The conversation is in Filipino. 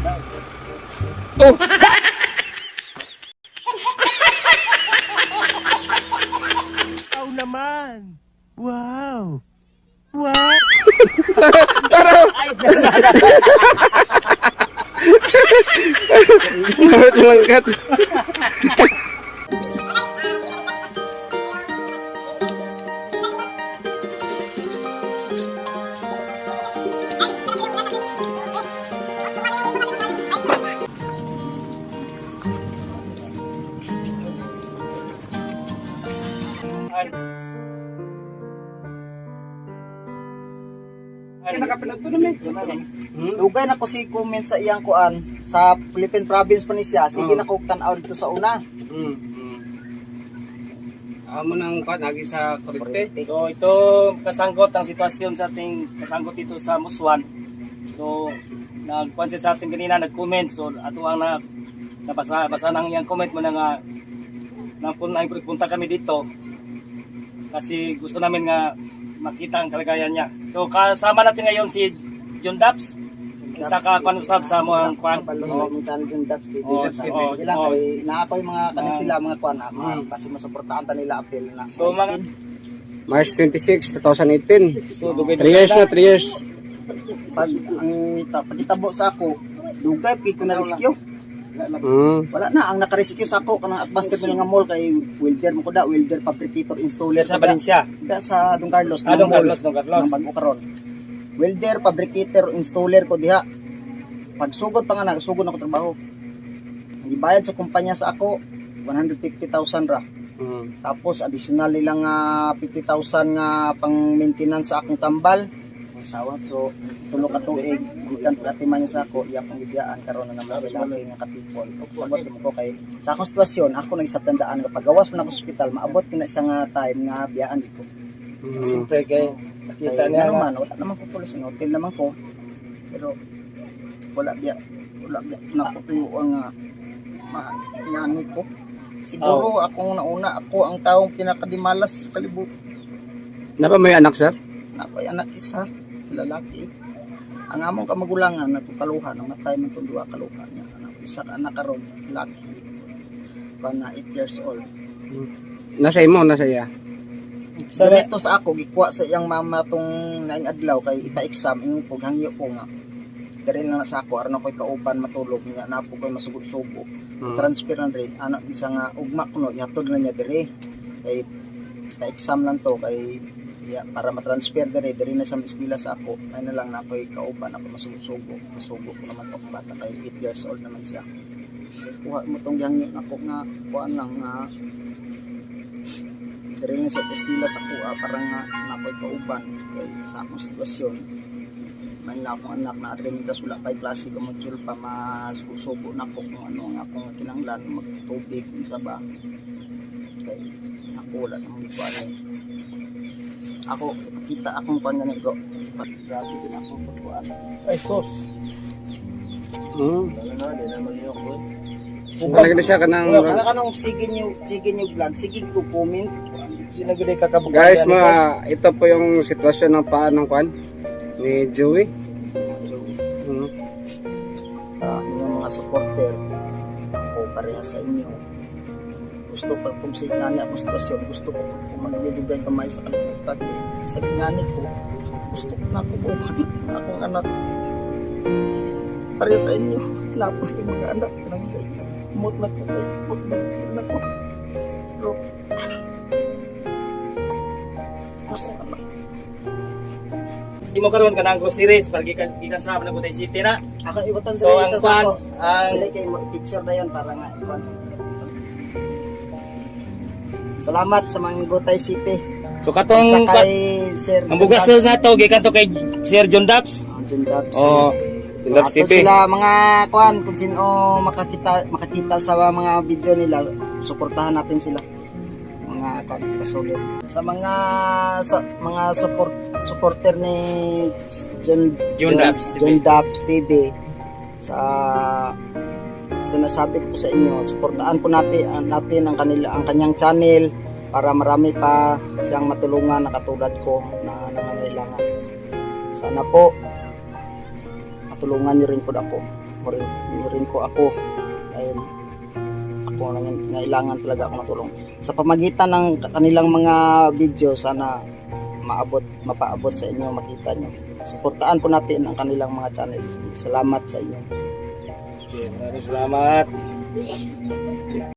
Oh! Wow naman! Wow! Wow! Bakit malangkat? Dugay na ko si comment sa iyang kuan sa Philippine province pa ni siya. Sige na kog tan-aw dito sa una. Hmm. hmm. Amo nang kwan agi sa korte. So ito kasangkot ang sitwasyon sa ating kasangkot dito sa Muswan. So nagkuan siya sa ating kanina nag-comment so ato ang na nabasa basa nang iyang comment mo na nga na kung ay punta kami dito kasi gusto namin nga makita ang kalagayan niya. So kasama natin ngayon si John Daps, isa ka panusab sa mga kwan. Sa channel yung Dubs TV. Oh, oh, sige lang oh. kay naa pa yung mga kanin sila mga kuan ah, mga Mm. kasi masuportahan ta nila apel na. So mga March 26, 2018. so dugay 3 years na, 3 years. pag ang ita pagitabo sa ako dugay ko na rescue. Hmm. Wala na ang naka-rescue sa ako kanang atbaster mo nga mall kay welder mo ko da welder fabricator installer sa. Valencia. Da sa Don Carlos. Ah, Don Carlos, Don Carlos. Ang bago karon. Welder, fabricator, installer ko diha. Pag sugod pa nga na, sugod na ko trabaho. Ang ibayad sa kumpanya sa ako, 150,000 ra. Hmm. Tapos additional nila nga 50,000 nga pang maintenance sa akong tambal. Ang sawa ko, tulo ka tuig, gikan pagatiman niya sa ako, iya pang gibiyaan karon na naman sila kay nga katipon. Kung sabot mo ko kay sa akong sitwasyon, ako nagsatandaan kapag gawas mo na ako sa ospital, maabot ko na isang nga time nga biyaan ko. Hmm. Siyempre kay nakita niya ano nga man, wala naman ko tulis ng hotel naman ko. Pero wala biya, wala biya naputuyo ang uh, maanyani ko. Siguro akong nauna, ako ang taong pinakadimalas sa kalibutan. Napa may anak, sir? Napay anak isa, lalaki. Ang among kamagulangan na kaluhan, namatay man itong duwa kaluhan niya. Anak, isa ka anak karon, laki. Pa na 8 years old. Nasa imo, nasa iya. Sa Ganito sa ako, gikuha sa iyang mama tong naing adlaw kay ipa-exam, yung paghangyo ko nga. Dari lang na sa ako, aron ako'y kauban matulog nga na po ko'y masugo-sugo. Hmm. Transfer lang rin, anak isa nga ugma ko no, ihatod na niya dire. Kay pa-exam lang to, kay iya, para matransfer dire, dire na sa eskwela sa ako, ay na lang na ako'y kauban, ako masugo-sugo. Masugo ko naman to, bata kay 8 years old naman siya. Kay kuha mo tong gihangyo ako nga, kuha lang nga, Dire nga sa eskwela sa kuha parang nga nakoy kauban kay sa akong sitwasyon. May na akong anak na rin tas wala kay klase ka module pa masusubo na ko kung ano ang akong kinanglan magtubig sa ba. Kay ako wala nang ikuan Ako kita akong pan nga bro. Pag grabe din ako pagkuan. ay sos. Hmm. Talaga na siya ka ng... Ka nung sige niyo sige niyo vlog sige ko comment? Guys, mga ito po yung sitwasyon ng paa ng kwan ni Joey. Gusto pa kung sa ingani akong sitwasyon gusto ko kung magbibigay kamay sa kalimutan sa ingani ko gusto ko na na akong anak. Pareha sa inyo lapos ko mga anak. Kumot na ko kay kumot na ko anak ko. Pero masama Di mo karon ka ng groceries para gikan gikan sa Managutay City na. ako iwatan sa So ang isa sa kwan, ako ang Dili kay mo- picture na yan para nga ikwan. Salamat sa mga Gotay City. so Sa katong kay Sir ang bugasos na to gikan to kay Sir John Daps. John Dubs. Oh, Tindabs Ato TV. sila mga kwan kung sino makakita makakita sa mga video nila, suportahan natin sila. Mga kwan kasulit. Sa mga sa mga support supporter ni John John Dubs TV. John Dubs TV sa sinasabi ko sa inyo, suportahan po natin natin ang kanila ang kanyang channel para marami pa siyang matulungan na katulad ko na nangangailangan. Sana po matulungan niyo rin po ako. mo rin, po ako dahil ako nang ngailangan talaga ako ng tulong. Sa pamagitan ng kanilang mga video, sana maabot, mapaabot sa inyo, makita nyo. Suportaan po natin ang kanilang mga channels. Salamat sa inyo. Maraming salamat.